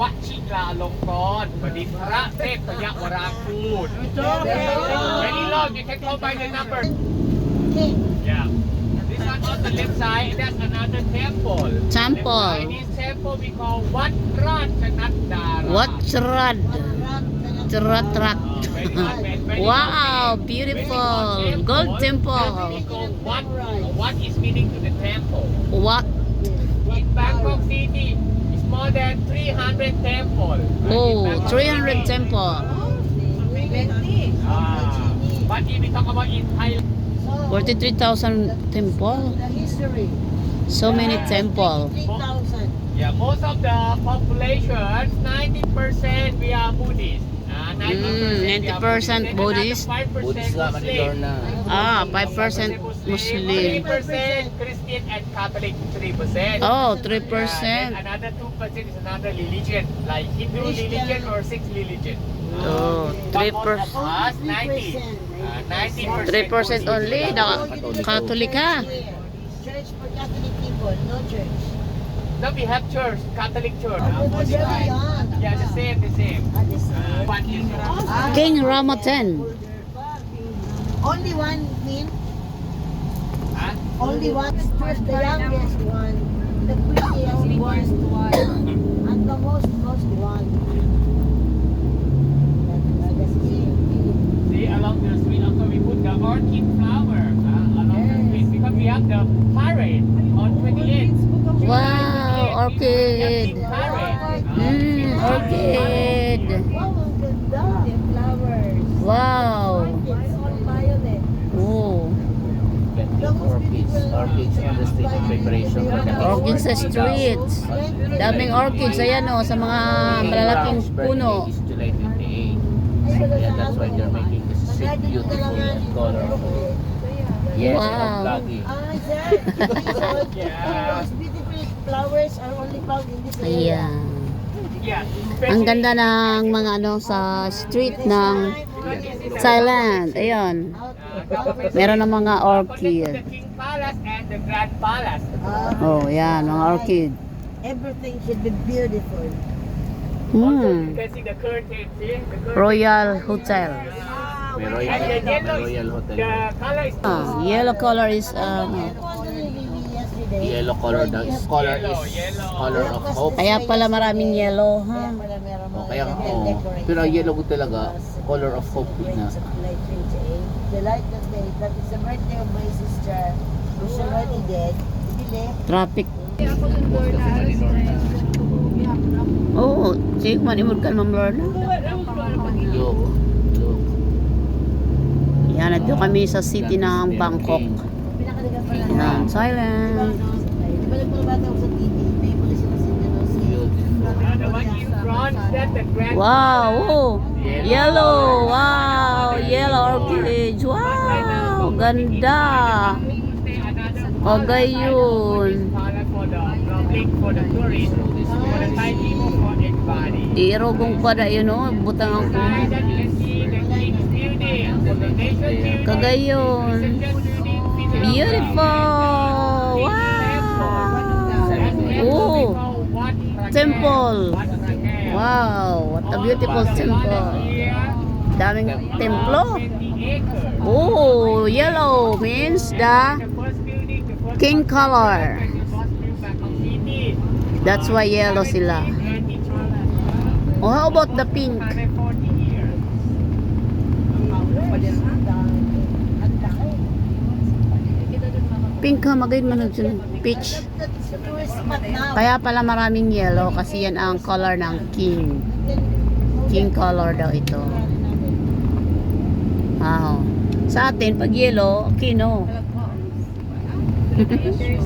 วชิราลงกรณ์บดินทรเทพยวราคูณ Very long, you can call by the number. Yeah. This one on the left side, that's another temple. Temple. Left side, this temple we call Wat Ratchanandara. What rad? Tratrak. Uh, very good, very- very wow, good. beautiful. Very good Gold We temple. call Wat. What is meaning to the temple? What? In Bangkok City, it's more than 300 temple. Oh, 300 temple. Ah, but if we talk about in Thailand, 43,000 temple. The history. So many temple. 3,000. Yeah, most of the population, 90% we are Buddhist. Uh, 90% Mm, we are 90% Buddhist. Then another 5% Buddhist nga man Muslim. Ah, 5% Muslim. 3% Christian and Catholic 3%. Oh, Yeah, 3%. then another 2% is another religion, like Hindu religion or Sikh religion. Oh, But most 3%. of us, 90. Uh, 90%. 3% only. Na Catholic ha? Church for Catholic people, no church. No, we have church, Catholic church. Oh, Uh. Yeah, the same, the same. Ah, Uh, King Rama 10. Only one mean? Huh? Only one. First, the youngest one. The prettiest one. And the most, most one. That's the king. See, along the street also we put the orchid flower uh, along the street because we have the parade on 28th. Wow, orchid. Parade. Mm, orchid. Preparation for the Orchids sa streets. Daming orchids. Ayan o, sa mga malalaking puno. is July 28. Yeah, that's why they're making this sweet, beautiful and colorful. Yes, Wow. Ah, those beautiful flowers are only found in this area. Yeah. Ang ganda ng mga ano sa street ng Thailand. Ayun. Meron ng mga orchid. the King Palace and the Grand Palace. Ah, Oh, yan, mga orchid. everything should be beautiful. Also, you Hmm. can see the curtain, see? The curtain. Royal Hotel. May Royal, may yellow Royal Hotel. the color is Ah, yellow color is um? Yellow color daw is color is color of hope. kaya pala maraming yellow, ha? pala kaya ganyan oh, pero ang yellow ko talaga color of hope na. sa July 28. The light that day, that is the birthday of my sister who's already dead. Traffic. Oo, oh, sige, manimod ka, Ma'am Lorna. Look, look. Yan, nandito kami sa city ng Bangkok. Yan, silent. Di ba nagpapabata ko sa TV? May mga sila si Jano si Uh, the one in front, that's the Grand Wow, oh, yellow, wow, yellow orchids, wow, ganda. Everybody. Irogong pa na yun, oh, butang ako. Kagayon. Beautiful, wow. Oh, temple. Wow, what a beautiful temple. Daming templo. Oh, yellow means the king color. That's why yellow sila. Oh, how about the pink? Pink ha, magayon man dyan. Peach. Kaya pala maraming yellow kasi yan ang color ng king. King color daw ito. Wow. Sa atin, pag yellow, kino.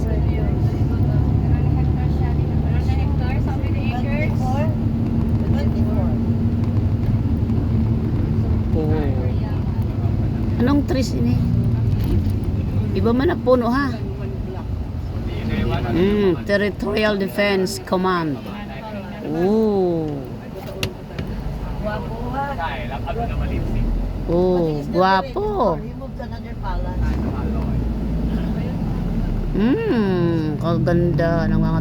Anong trees ini? Iba man na puno ha. Mm, Territorial Defense Command. Oh. Guwapo ha. Oh, guwapo. Remove to another palace. Hmm, kaganda ng mga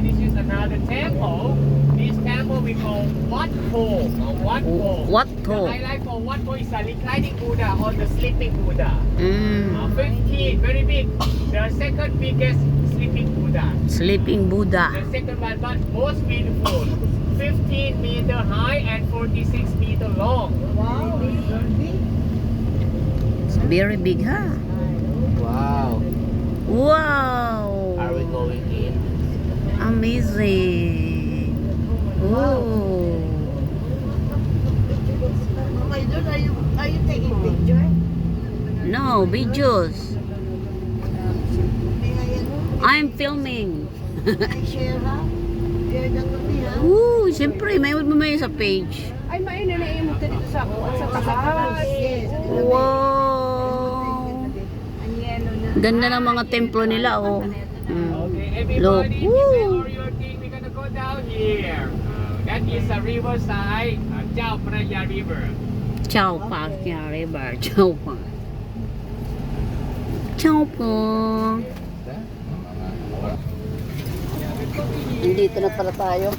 templo. Oh. Now the temple, this temple we call Wat Po. or Wat Po. What The to? highlight for Wat Po is the reclining Buddha or the sleeping Buddha. Mm. Uh, 15, very big. The second biggest sleeping Buddha. Sleeping Buddha. The second one, but most beautiful. 15 meter high and 46 meter long. Wow. It's very big, ha? Wow. Wow! Amazing! Oh! Okay, Dun, are you, are you taking picture? No, videos. I'm filming. I? Ooh, siyempre, may may sa page. Ay, mainit na mo dito sa ako sa taas. Wow! Ganda ng mga templo nila, oh. Mm. Okay, Look. everybody, Woo! before your king, we're gonna go down here. That is a riverside, uh, Chao Phraya River. Ciao pa, kaya river. Ciao pa. Ciao po. Nandito na pala tayo.